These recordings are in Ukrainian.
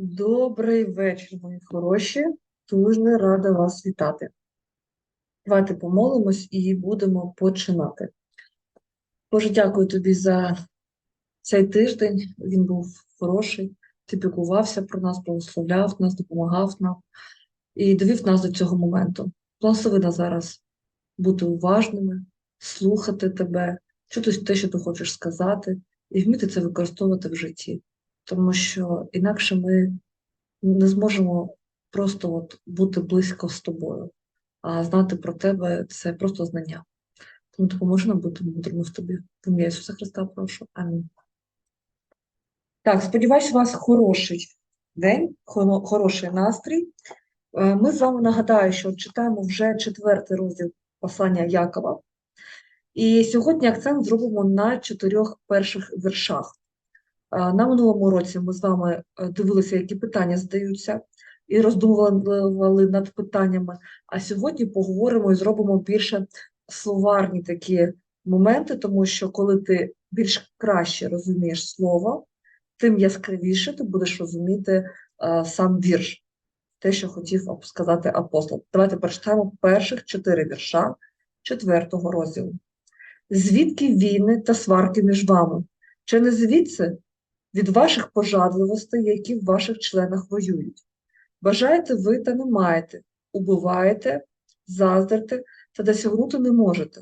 Добрий вечір, мої хороші. Дуже рада вас вітати. Давайте помолимось і будемо починати. Боже, дякую тобі за цей тиждень. Він був хороший. Ти піклувався про нас, благословляв нас, допомагав нам і довів нас до цього моменту. Благослови нас зараз бути уважними, слухати тебе, чути те, що ти хочеш сказати, і вміти це використовувати в житті. Тому що інакше ми не зможемо просто от бути близько з тобою, а знати про тебе це просто знання. Тому допоможи нам бути мудрими в тобі. В ім'я Ісуса Христа прошу. Амінь. Так, сподіваюся, у вас хороший день, хороший настрій. Е, Ми з вами нагадаю, що читаємо вже четвертий розділ послання Якова. І сьогодні акцент зробимо на чотирьох перших віршах. Е, На минулому році ми з вами е, дивилися, які питання задаються, і роздумували над питаннями. А сьогодні поговоримо і зробимо більше словарні такі моменти, тому що коли ти більш краще розумієш слово, тим яскравіше ти будеш розуміти е, сам вірш, те, що хотів сказати апостол. Давайте прочитаємо перших чотири вірша четвертого розділу. Звідки війни та сварки між вами? Чи не звідси? Від ваших пожадливостей, які в ваших членах воюють. Бажаєте ви та не маєте, убиваєте, заздрите та досягнути не можете.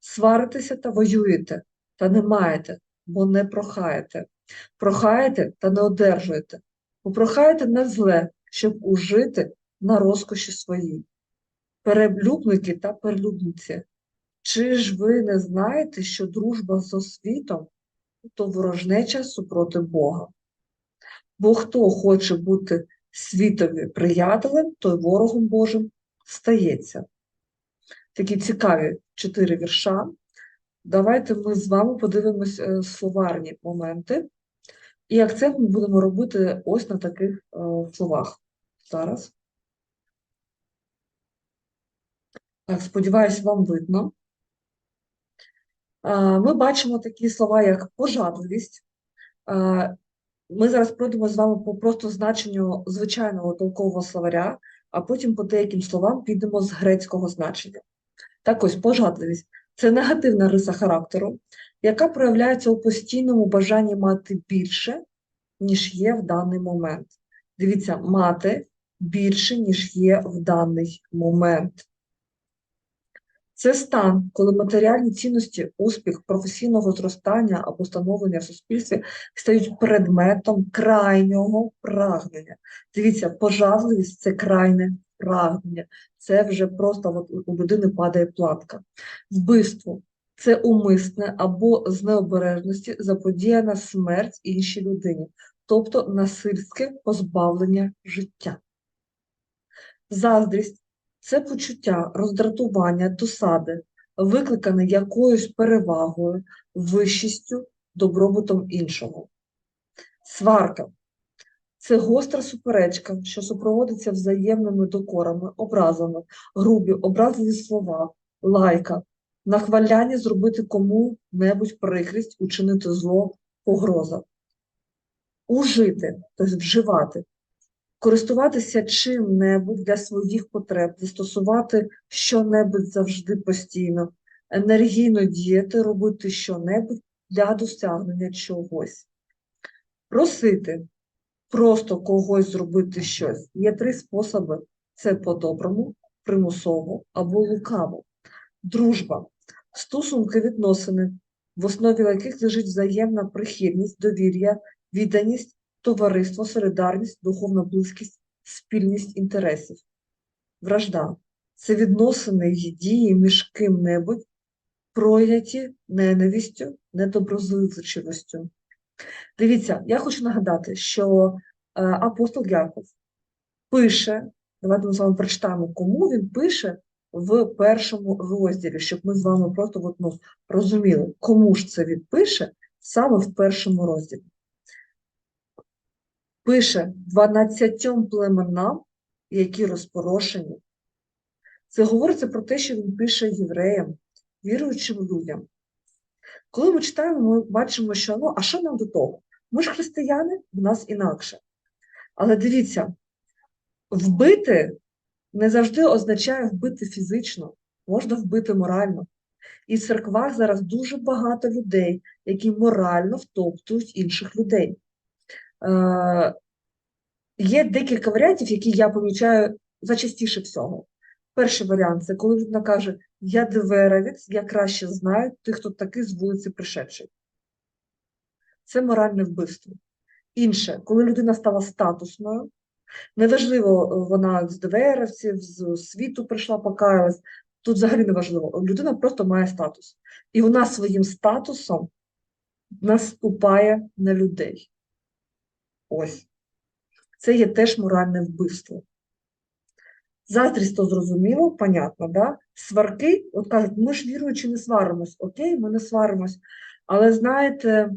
Сваритеся та воюєте, та не маєте, бо не прохаєте. Прохаєте та не одержуєте, бо прохаєте на зле, щоб ужити на розкоші своїй. Перелюбники та перелюбниці. Чи ж ви не знаєте, що дружба з освітом то ворожнеча супроти Бога. Бо хто хоче бути світові приятелем, той ворогом Божим стається. Такі цікаві чотири вірша. Давайте ми з вами подивимось е, словарні моменти. І акцент ми будемо робити ось на таких е, словах. Зараз. Так, сподіваюсь, вам видно. А, Ми бачимо такі слова, як пожадливість. Ми зараз пройдемо з вами по просто значенню звичайного толкового словаря, а потім по деяким словам підемо з грецького значення. Так ось, пожадливість це негативна риса характеру, яка проявляється у постійному бажанні мати більше, ніж є в даний момент. Дивіться, мати більше, ніж є в даний момент. Це стан, коли матеріальні цінності, успіх, професійного зростання або становлення в суспільстві стають предметом крайнього прагнення. Дивіться, пожадливість це крайне прагнення. Це вже просто от у людини падає платка. Вбивство це умисне або з необережності заподіяна смерть іншій людині, тобто насильське позбавлення життя. Заздрість це почуття роздратування, досади, викликане якоюсь перевагою, вищістю, добробутом іншого. Сварка це гостра суперечка, що супроводиться взаємними докорами, образами, грубі, образливі слова, лайка, нахваляння зробити кому-небудь прикрість, учинити зло, погроза. Ужити, тобто вживати, користуватися чим-небудь для своїх потреб, застосувати що-небудь завжди постійно, енергійно діяти, робити що-небудь для досягнення чогось. Просити просто когось зробити щось. Є три способи: це по-доброму, примусово або лукаво. Дружба, стосунки відносини, в основі яких лежить взаємна прихильність, довір'я, відданість товариство, солідарність, духовна близькість, спільність інтересів. Вражда це відносини й дії між ким-небудь, пройняті ненавистю, недоброзичливістю. Дивіться, я хочу нагадати, що е, апостол Яков пише, давайте ми з вами прочитаємо, кому він пише в першому розділі, щоб ми з вами просто ну, розуміли, кому ж це він пише саме в першому розділі пише 12 племенам, які розпорошені. Це говориться про те, що він пише євреям, віруючим людям. Коли ми читаємо, ми бачимо, що ну, а що нам до того? Ми ж християни, в нас інакше. Але дивіться, вбити не завжди означає вбити фізично, можна вбити морально. І в церквах зараз дуже багато людей, які морально втоптують інших людей. Е, Є декілька варіантів, які я помічаю зачастіше всього. Перший варіант це коли людина каже: Я диверовець, я краще знаю тих, хто такий з вулиці пришедший. Це моральне вбивство. Інше, коли людина стала статусною, неважливо, вона з ДВРівців, з світу прийшла, покаялась, тут взагалі не важливо. Людина просто має статус. І вона своїм статусом наступає на людей. Ось. Це є теж моральне вбивство. Заздрість то зрозуміло, понятно, да? Сварки, от кажуть, ми ж віруючи не сваримось. Окей, ми не сваримось. Але знаєте,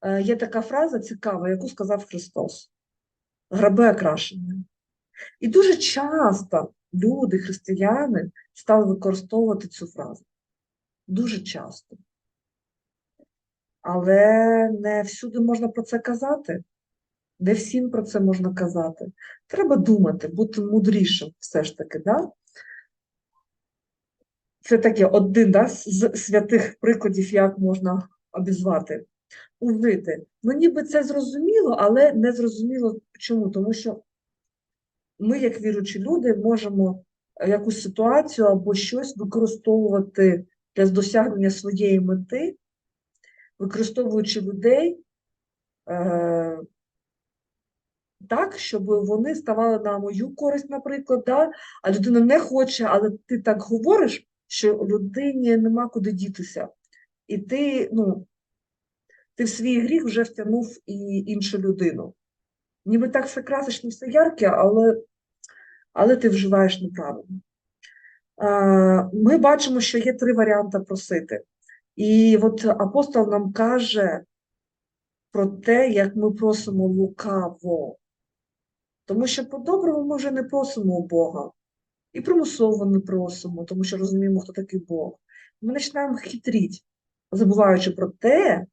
е, є така фраза цікава, яку сказав Христос: граби окрашені. І дуже часто люди, християни, стали використовувати цю фразу. Дуже часто. Але не всюди можна про це казати. Не всім про це можна казати. Треба думати, бути мудрішим все ж таки. Да? Це таке один да, з святих прикладів, як можна обізвати. Ужити. Ну, ніби це зрозуміло, але не зрозуміло чому. Тому що ми, як віруючі люди, можемо якусь ситуацію або щось використовувати для досягнення своєї мети, використовуючи людей. Так, щоб вони ставали на мою користь, наприклад, да? а людина не хоче, але ти так говориш, що людині нема куди дітися. І ти, ну, ти в свій гріх вже втягнув і іншу людину. Ніби так все красочно, все ярке, але, але ти вживаєш неправильно. Ми бачимо, що є три варіанти просити. І от апостол нам каже про те, як ми просимо лукаво. Тому що по-доброму ми вже не просимо у Бога. І примусово не просимо, тому що розуміємо, хто такий Бог. Ми починаємо хитріти, забуваючи про те,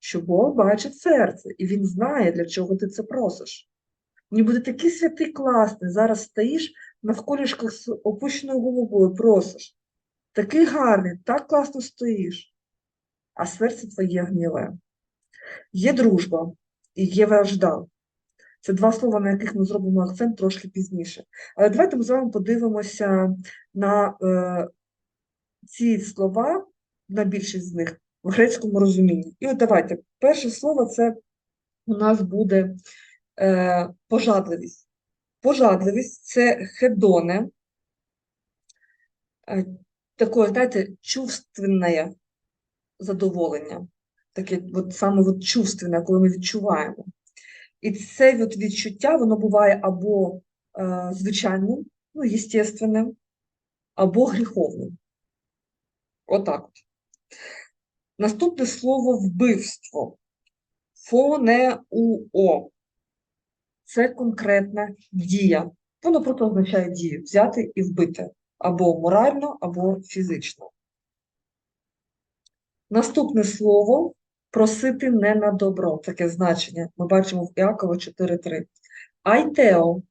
що Бог бачить серце, і Він знає, для чого ти це просиш. Ніби ти такий святий класний, зараз стоїш навколішках з опущеною головою, просиш. Такий гарний, так класно стоїш, а серце твоє гніве. Є дружба і є вражда. Це два слова, на яких ми зробимо акцент трошки пізніше. Але давайте ми з вами подивимося на е, ці слова, на більшість з них, в грецькому розумінні. І от давайте, перше слово це у нас буде е, пожадливість. Пожадливість це хедоне, е, таке, знаєте, чувственне задоволення. Таке от, саме от чувственне, коли ми відчуваємо. І це от відчуття воно буває або е, звичайним, ну, естественним, або гріховним. Отак от. Наступне слово вбивство. Фонеуо. Це конкретна дія. Воно просто означає дію взяти і вбити або морально, або фізично. Наступне слово просити не на добро, таке значення. Ми бачимо в Іакова 4.3. Айтео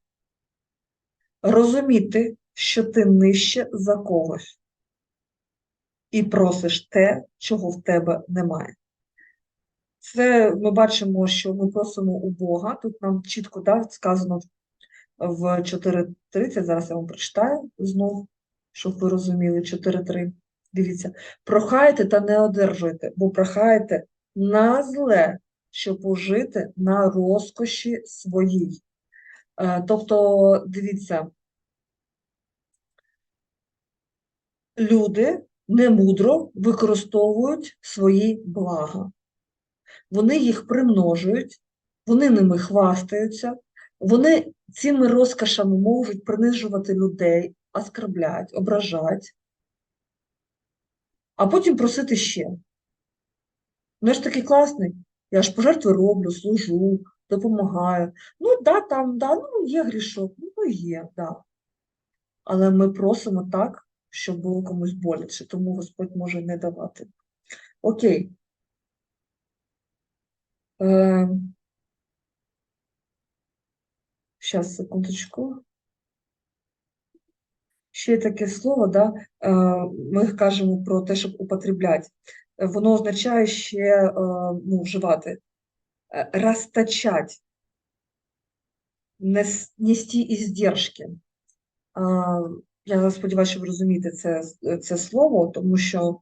розуміти, що ти нижче за когось, і просиш те, чого в тебе немає. Це ми бачимо, що ми просимо у Бога. Тут нам чітко да, сказано в 4.30, зараз я вам прочитаю знову, щоб ви розуміли, 4.3. Дивіться, прохайте та не одержуйте, бо прохаєте на зле, щоб ужити на розкоші своїй. Е, тобто, дивіться, люди немудро використовують свої блага. Вони їх примножують, вони ними хвастаються, вони цими розкошами можуть принижувати людей, оскорблять, ображати, а потім просити ще. Ну, я ж такий класний. Я ж пожертви роблю, служу, допомагаю. Ну, да, там, да, ну, є грішок, ну, є, да. Але ми просимо так, щоб було комусь боляче, тому Господь може не давати. Окей. Е, Щас, секундочку. Ще є таке слово, да, е, ми кажемо про те, щоб употребляти. Е, Воно означає ще е, ну, вживати. Е, Расточать. Нести іздержки. Я сподіваюся, що ви розумієте це, це слово, тому що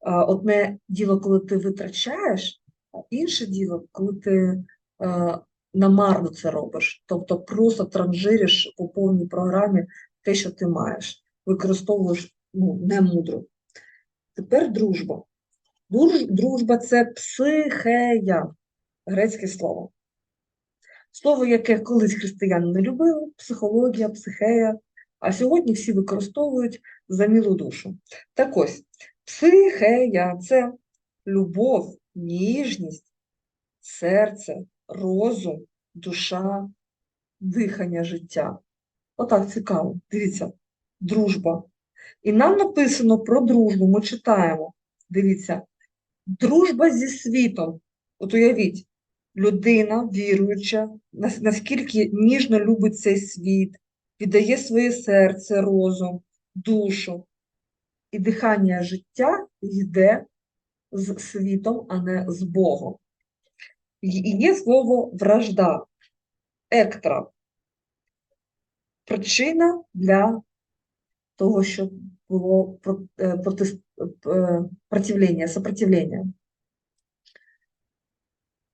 а, одне діло, коли ти витрачаєш, а інше діло, коли ти намарно це робиш, тобто просто транжириш по повній програмі те, що ти маєш, використовуєш ну, немудро. Тепер дружба. Друж- Дружба це психея, грецьке слово. Слово, яке колись християни не любили, психологія, психея, а сьогодні всі використовують за милу душу. Так ось, психея це любов, ніжність, серце, розум, душа, дихання життя. Отак цікаво. Дивіться, дружба. І нам написано про дружбу, ми читаємо. Дивіться, дружба зі світом. От уявіть, людина віруюча, наскільки ніжно любить цей світ, віддає своє серце, розум, душу. І дихання життя йде з світом, а не з Богом. І є слово вражда, ектра. Причина для того, щоб протис- е, противлення, сопротивлення.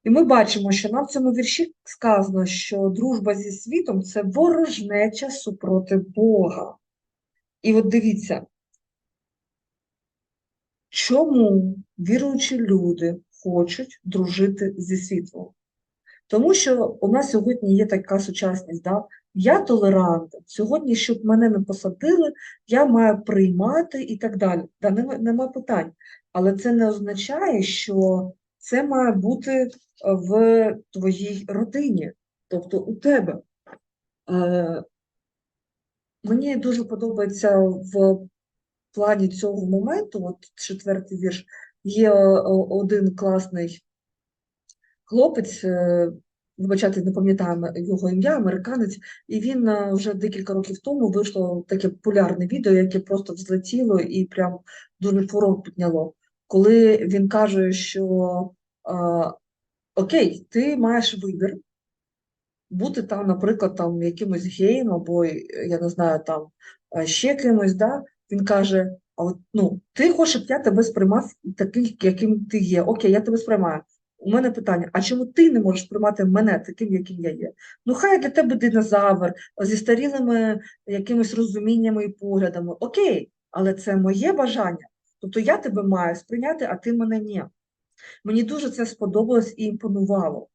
І ми бачимо, що нам в цьому вірші сказано, що дружба зі світом це ворожнеча супроти Бога. І от дивіться, чому віруючі люди хочуть дружити зі світлом? Тому що у нас сьогодні є така сучасність, да? Я толерантен, сьогодні, щоб мене не посадили, я маю приймати і так далі. Да, нема питань. Але це не означає, що це має бути е, в твоїй родині, тобто у тебе. Е, Мені дуже подобається в плані цього моменту, от четвертий вірш, є е, один класний хлопець, е, вибачайте, не пам'ятаю його ім'я, американець, і він е, вже декілька років тому вийшло таке популярне відео, яке просто взлетіло і прям дуже фурор підняло. Коли він каже, що е, окей, ти маєш вибір бути там, наприклад, там якимось геєм або е, я не знаю, там ще кимось, да? Він каже: а от, ну, ти хочеш, щоб я тебе сприймав таким, яким ти є. Окей, я тебе сприймаю. У мене питання: а чому ти не можеш сприймати мене таким, яким я є? Ну, хай для тебе динозавр зі старілими якимись розуміннями і поглядами. Окей, але це моє бажання. Тобто я тебе маю сприйняти, а ти мене ні. Мені дуже це сподобалось і імпонувало.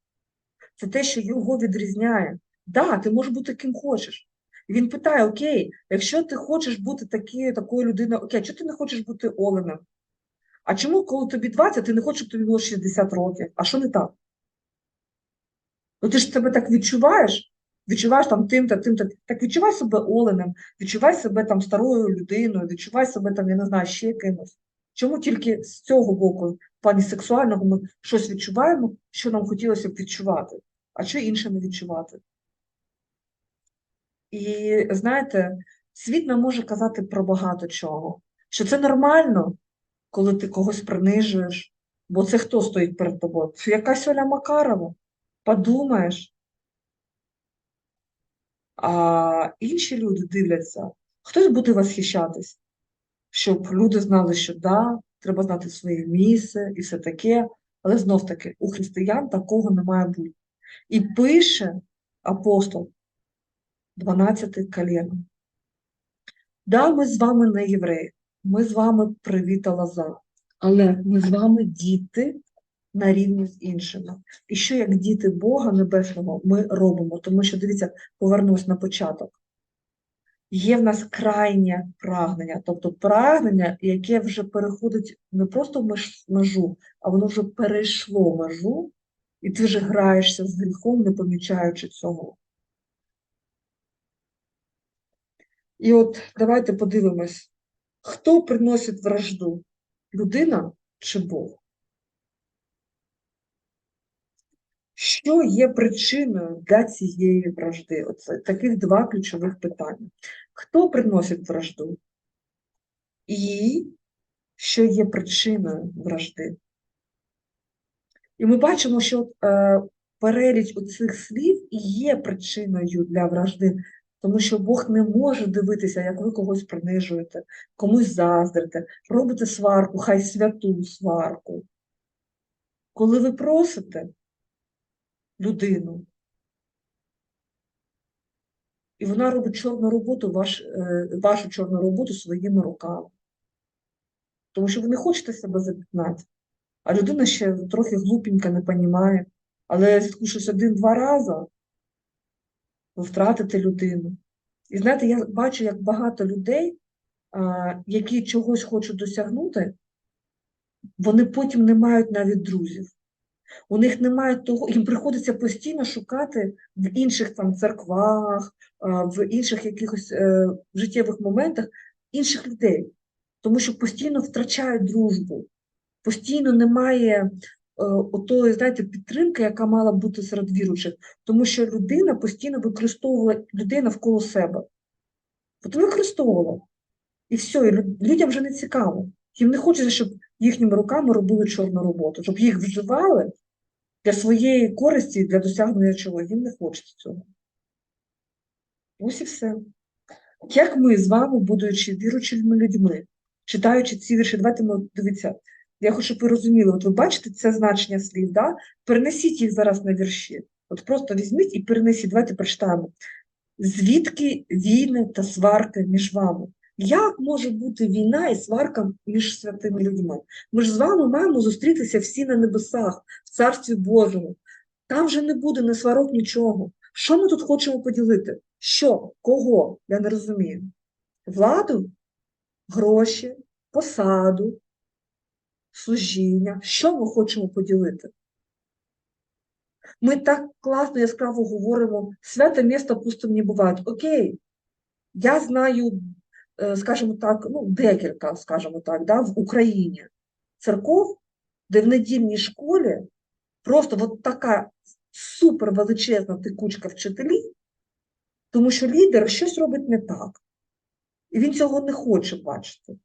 Це те, що його відрізняє. Да, ти можеш бути ким хочеш. І він питає: Окей, якщо ти хочеш бути такі, такою людиною, окей, чого ти не хочеш бути оленем? А чому, коли тобі 20, ти не хочеш, щоб тобі було 60 років? А що не так? Ну ти ж себе так відчуваєш? Відчуваєш там тим-то, тим-то. Так відчувай себе оленем, відчувай себе там старою людиною, відчувай себе там, я не знаю, ще кимось. Чому тільки з цього боку, в плані сексуального, ми щось відчуваємо, що нам хотілося б відчувати, а що інше не відчувати? І знаєте, світ нам може казати про багато чого, що це нормально, коли ти когось принижуєш, бо це хто стоїть перед тобою? Якась Оля Макарова. Подумаєш. А інші люди дивляться, хтось буде восхищатись, щоб люди знали, що да, треба знати своє місце і все таке. Але знов таки, у християн такого не має бути. І пише апостол 12 коліном. Да, ми з вами не євреї, ми з вами привіта лоза, але ми з вами діти на рівні з іншими. І що як діти Бога Небесного ми робимо? Тому що, дивіться, повернусь на початок. Є в нас крайнє прагнення, тобто прагнення, яке вже переходить не просто в межу, а воно вже перейшло межу, і ти вже граєшся з гріхом, не помічаючи цього. І от давайте подивимось, хто приносить вражду? Людина чи Бог? Що є причиною для цієї вражди? Оце таких два ключових питання. Хто приносить вражду? І що є причиною вражди? І ми бачимо, що е, переліч оцих слів і є причиною для вражди, тому що Бог не може дивитися, як ви когось принижуєте, комусь заздрите, робите сварку, хай святу сварку. Коли ви просите людину, і вона робить чорну роботу, ваш, е, вашу чорну роботу своїми руками. Тому що ви не хочете себе запітнати, а людина ще трохи глупенька, не понімає. Але скушать один-два рази, ви втратите людину. І знаєте, я бачу, як багато людей, які чогось хочуть досягнути, вони потім не мають навіть друзів. У них немає того, їм приходиться постійно шукати в інших там церквах, в інших якихось е, життєвих моментах інших людей, тому що постійно втрачають дружбу, постійно немає отої, знаєте, підтримки, яка мала бути серед віруючих, тому що людина постійно використовувала людей навколо себе. От використовувала. І все, і людям вже не цікаво. Їм не хочеться, щоб їхніми руками робили чорну роботу, щоб їх вживали для своєї користі, і для досягнення чого. Їм не хочеться цього. Ось і все. Як ми з вами, будучи віруючими людьми, читаючи ці вірші, давайте ми дивіться, я хочу, щоб ви розуміли, от ви бачите це значення слів, да? перенесіть їх зараз на вірші. От просто візьміть і перенесіть, давайте прочитаємо. Звідки війни та сварки між вами? Як може бути війна і сварка між святими людьми? Ми ж з вами маємо зустрітися всі на небесах, в Царстві Божому. Там вже не буде ні сварок, нічого. Що ми тут хочемо поділити? Що? Кого? Я не розумію. Владу, гроші, посаду, служіння. Що ми хочемо поділити? Ми так класно, яскраво говоримо, святе місто пустим не буває. Окей, я знаю, е, скажімо так, ну, декілька, скажімо так, да, в Україні церков, де в недільній школі просто от така супер величезна текучка вчителів, тому що лідер щось робить не так. І він цього не хоче бачити.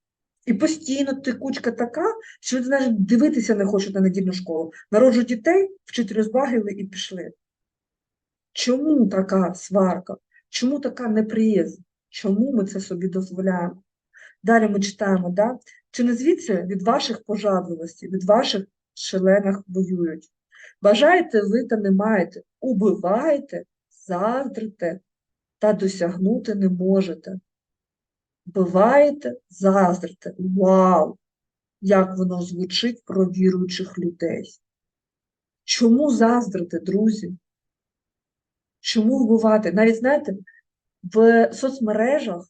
І постійно текучка така, що люди навіть дивитися не хочуть на недільну школу. Народжують дітей, вчителі збагили і пішли. Чому така сварка? Чому така неприязнь? Чому ми це собі дозволяємо? Далі ми читаємо, да? чи не звідси від ваших пожадливостей, від ваших шалених воюють? Бажаєте ви та не маєте, убиваєте, заздрите та досягнути не можете. Вбиваєте, заздрите. Вау! Як воно звучить про віруючих людей. Чому заздрити, друзі? Чому вбивати? Навіть знаєте, в соцмережах,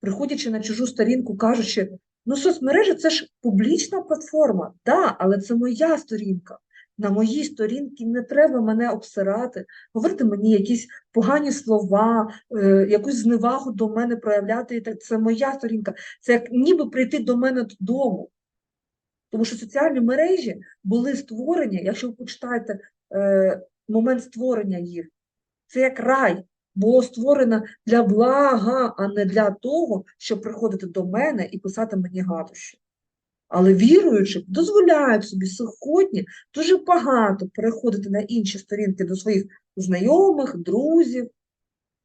приходячи на чужу сторінку, кажучи, ну соцмережі це ж публічна платформа, да, але це моя сторінка. На моїй сторінці не треба мене обсирати, говорити мені якісь погані слова, е, якусь зневагу до мене проявляти. і так. Це моя сторінка. Це як ніби прийти до мене додому. Тому що соціальні мережі були створені, якщо ви почитаєте е, момент створення їх, це як рай, було створено для блага, а не для того, щоб приходити до мене і писати мені гадощі. Але віруючи, дозволяють собі сьогодні дуже багато переходити на інші сторінки до своїх знайомих, друзів,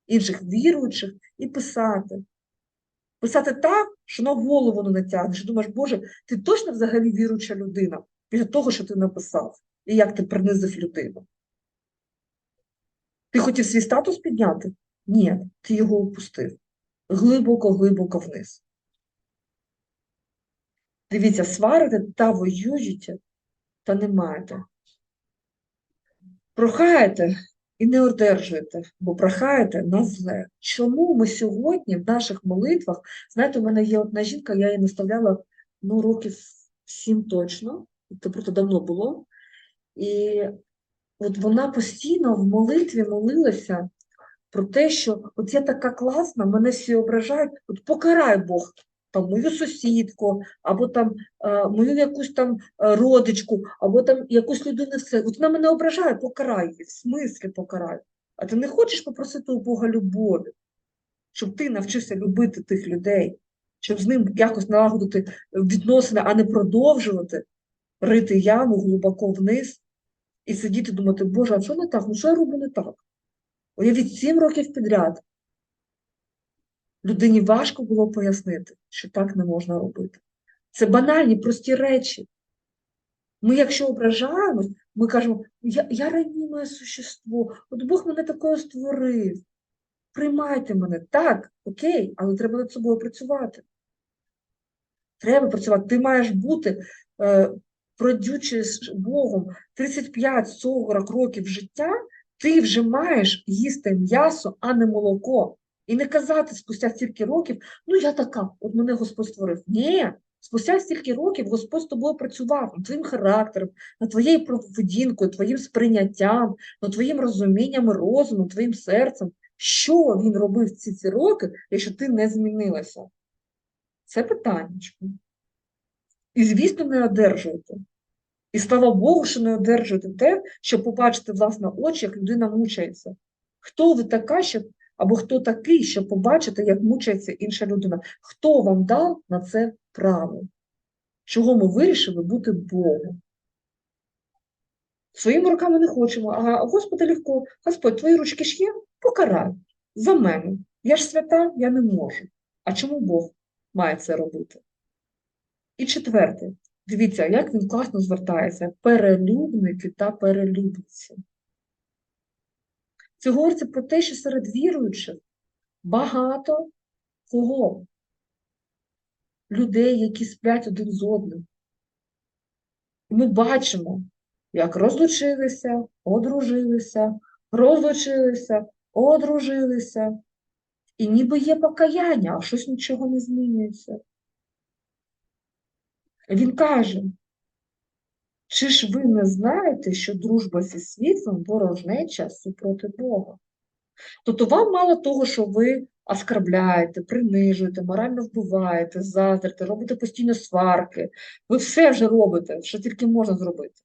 інших віруючих і писати. Писати так, що на голову не натягнеш. Думаєш, Боже, ти точно взагалі віруюча людина після того, що ти написав, і як ти принизив людину. Ти хотів свій статус підняти? Ні, ти його опустив. Глибоко-глибоко вниз. Дивіться, сварите та воюєте, та не маєте. Прохаєте і не одержуєте, бо прохаєте на зле. Чому ми сьогодні в наших молитвах, знаєте, у мене є одна жінка, я її наставляла ну, років сім точно, це просто давно було. І от вона постійно в молитві молилася про те, що от я така класна, мене всі ображають, от покарай Бог там мою сусідку, або там е, мою якусь там е, родичку, або там якусь людину все. От вона мене ображає, покарай в смислі покарай. А ти не хочеш попросити у Бога любові, щоб ти навчився любити тих людей, щоб з ним якось налагодити відносини, а не продовжувати рити яму глибоко вниз і сидіти думати, Боже, а що не так? Ну що я роблю не так? Уявіть, сім років підряд людині важко було пояснити, що так не можна робити. Це банальні, прості речі. Ми, якщо ображаємось, ми кажемо, я, я раніме существо, от Бог мене такою створив. Приймайте мене. Так, окей, але треба над собою працювати. Треба працювати. Ти маєш бути, е, пройдючи з Богом 35-40 років життя, ти вже маєш їсти м'ясо, а не молоко. І не казати спустя стільки років, ну я така, от мене Господь створив. Ні, спустя стільки років Господь з тобою працював над твоїм характером, над твоєю поведінкою, твоїм сприйняттям, над твоїм розумінням і розумом, твоїм серцем. Що він робив ці ці роки, якщо ти не змінилася? Це питання. І, звісно, не одержуєте. І слава Богу, що не одержуєте те, щоб побачити власне очі, як людина мучається. Хто ви така, щоб, або хто такий, щоб побачити, як мучається інша людина? Хто вам дав на це право? Чого ми вирішили бути Богом? Своїми руками не хочемо, а Господи легко, Господь, твої ручки ж є? Покарай за мене. Я ж свята, я не можу. А чому Бог має це робити? І четверте, дивіться, як він класно звертається: перелюбники та перелюбниці. Це говориться про те, що серед віруючих багато кого? Людей, які сплять один з одним. Ми бачимо, як розлучилися, одружилися, розлучилися, одружилися. І ніби є покаяння, а щось нічого не змінюється. Він каже, чи ж ви не знаєте, що дружба зі світлом ворожнеча супроти Бога? Тобто вам мало того, що ви оскарбляєте, принижуєте, морально вбиваєте, заздрите, робите постійно сварки, ви все вже робите, що тільки можна зробити.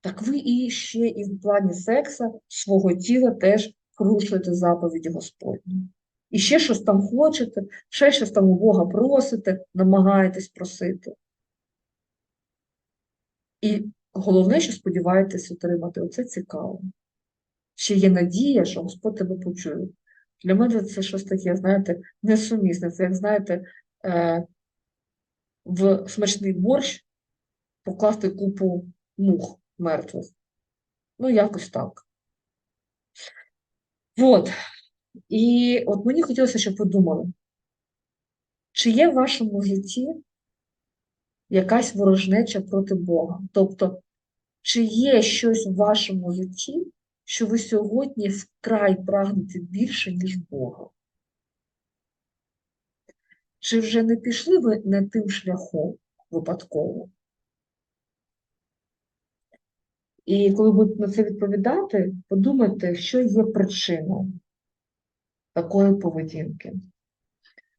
Так ви і ще і в плані секса свого тіла теж порушуєте заповіді Господні. І ще щось там хочете, ще щось там у Бога просите, намагаєтесь просити. І головне, що сподіваєтесь отримати, оце цікаво. Ще є надія, що Господь тебе почує. Для мене це щось таке, знаєте, несумісне. Це, як знаєте, е, в смачний борщ покласти купу мух мертвих. Ну, якось так. От. І от мені хотілося, щоб ви думали, чи є в вашому житті якась ворожнеча проти Бога? Тобто, чи є щось в вашому житті, що ви сьогодні вкрай прагнете більше, ніж Бога? Чи вже не пішли ви не тим шляхом випадково? І коли будете на це відповідати, подумайте, що є причиною такої поведінки.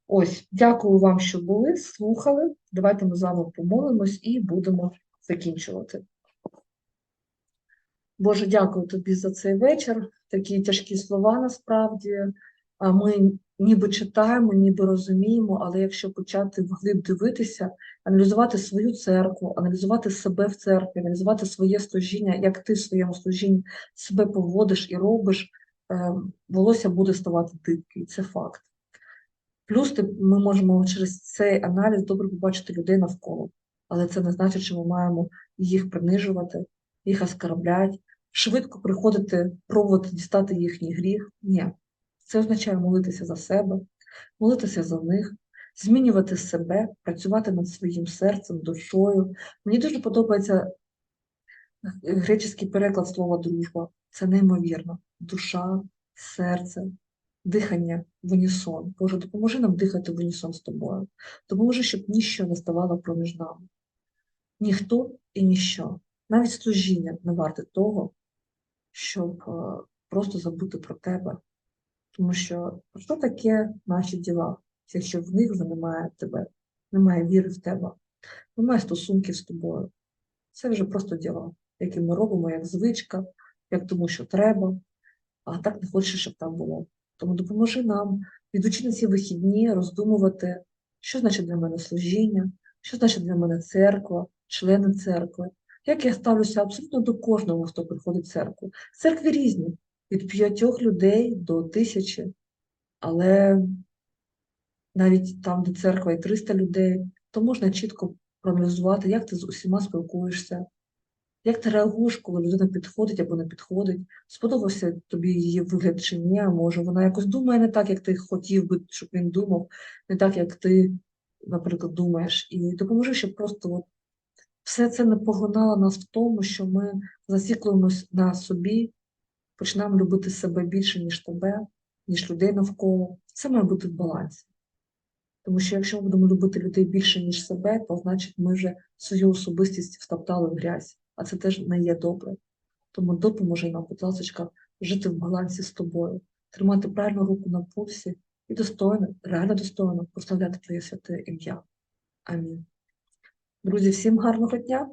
Ось, дякую вам, що були, слухали. Давайте ми з вами помолимось і будемо закінчувати. Боже, дякую тобі за цей вечір. Такі тяжкі слова насправді. Ми ніби читаємо, ніби розуміємо, але якщо почати вглиб дивитися, аналізувати свою церкву, аналізувати себе в церкві, аналізувати своє служіння, як ти в своєму служінні себе поводиш і робиш, е, волосся буде ставати дибки, це факт. Плюс ми можемо через цей аналіз добре побачити людей навколо, але це не значить, що ми маємо їх принижувати, їх оскарбляти, швидко приходити, пробувати дістати їхній гріх. Ні. Це означає молитися за себе, молитися за них, змінювати себе, працювати над своїм серцем, душою. Мені дуже подобається греческий переклад слова дружба. Це неймовірно. Душа, серце, дихання в унісон. Боже, допоможи нам дихати в унісон з тобою. Допоможи, щоб ніщо не ставало проміж нами. Ніхто і ніщо. Навіть служіння не варте того, щоб просто забути про тебе. Тому що що таке наші діла? якщо в них вже немає тебе, немає віри в тебе, немає стосунків з тобою. Це вже просто діла, які ми робимо як звичка, як тому, що треба, а так не хочеш, щоб там було. Тому допоможи нам, відучи на ці вихідні, роздумувати, що значить для мене служіння, що значить для мене церква, члени церкви, як я ставлюся абсолютно до кожного, хто приходить в церкву. Церкві різні, від п'ятьох людей до тисячі, але навіть там, де церква і 300 людей, то можна чітко проаналізувати, як ти з усіма спілкуєшся, як ти реагуєш, коли людина підходить або не підходить, сподобався тобі її вигляд чи ні, може вона якось думає не так, як ти хотів би, щоб він думав, не так, як ти, наприклад, думаєш. І допоможи, щоб просто от все це не поглинало нас в тому, що ми зациклюємось на собі, починаємо любити себе більше, ніж тебе, ніж людей навколо. Це має бути в балансі. Тому що якщо ми будемо любити людей більше, ніж себе, то значить ми вже свою особистість втоптали в грязь, а це теж не є добре. Тому допоможи нам, будь ласка, жити в балансі з тобою, тримати правильну руку на пульсі і достойно, реально достойно прославляти Твоє святе ім'я. Амінь. Друзі, всім гарного дня!